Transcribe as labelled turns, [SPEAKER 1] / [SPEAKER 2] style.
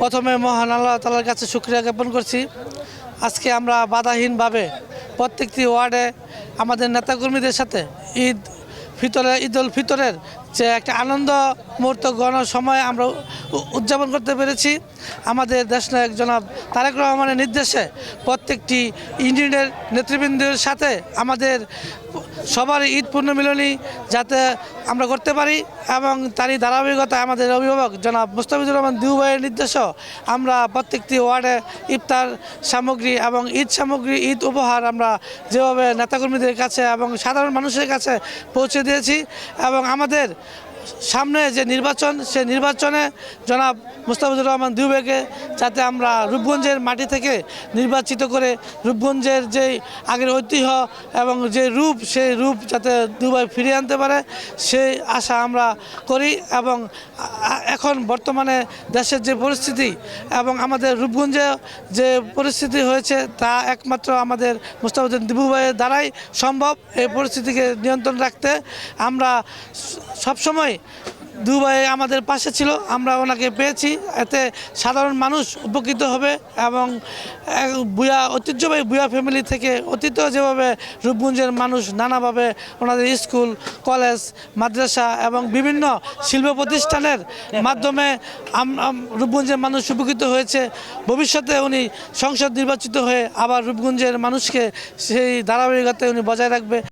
[SPEAKER 1] প্রথমে মহান আল্লাহ তালার কাছে সুক্রিয়া জ্ঞাপন করছি। আজকে আমরা বাধাহীনভাবে প্রত্যেকটি ওয়ার্ডে আমাদের নেতাকর্মীদের সাথে ঈদ ফিতরে ঈদ উল ফিতরের যে একটা আনন্দ মুহূর্ত গণার সময় আমরা উদযাপন করতে পেরেছি। আমাদের দেশনায়ক জনাব তারেক রহমানের নির্দেশে প্রত্যেকটি ইউনিয়নের নেতৃবৃন্দের সাথে আমাদের সবার ঈদ পূর্ণমিলনী যাতে আমরা করতে পারি এবং তারই ধারাবাহিকতায় আমাদের অভিভাবক জনাব মুস্তাফিজুর রহমান দিউ ভাইয়ের নির্দেশও আমরা প্রত্যেকটি ওয়ার্ডে ইফতার সামগ্রী এবং ঈদ সামগ্রী, ঈদ উপহার আমরা যেভাবে নেতাকর্মীদের কাছে এবং সাধারণ মানুষের কাছে পৌঁছে দিয়েছি এবং আমাদের সামনে যে নির্বাচন, সে নির্বাচনে জনাব মুস্তাফিজুর রহমান দিউবেকে যাতে আমরা রূপগঞ্জের মাটি থেকে নির্বাচিত করে রূপগঞ্জের যে আগের ঐতিহ্য এবং যে রূপ, সেই রূপ যাতে দুবাই ফিরিয়ে আনতে পারে, সেই আশা আমরা করি এবং এখন বর্তমানে দেশের যে পরিস্থিতি এবং আমাদের রূপগঞ্জে যে পরিস্থিতি হয়েছে, তা একমাত্র আমাদের মুস্তাফিজুর দিবুভাইয়ের দ্বারাই সম্ভব এই পরিস্থিতিকে নিয়ন্ত্রণ রাখতে। আমরা সবসময় দুবাই আমাদের পাশে ছিল, আমরা ওনাকে পেয়েছি। এতে সাধারণ মানুষ উপকৃত হবে এবং বুয়া, ঐতিহ্যবাহী বুয়া ফ্যামিলি থেকে অতীত যেভাবে রূপগঞ্জের মানুষ নানাভাবে ওনাদের স্কুল, কলেজ, মাদ্রাসা এবং বিভিন্ন শিল্প প্রতিষ্ঠানের মাধ্যমে রূপগঞ্জের মানুষ উপকৃত হয়েছে। ভবিষ্যতে উনি সংসদ নির্বাচিত হয়ে আবার রূপগঞ্জের মানুষকে সেই ধারাবাহিকতায় উনি বজায় রাখবে।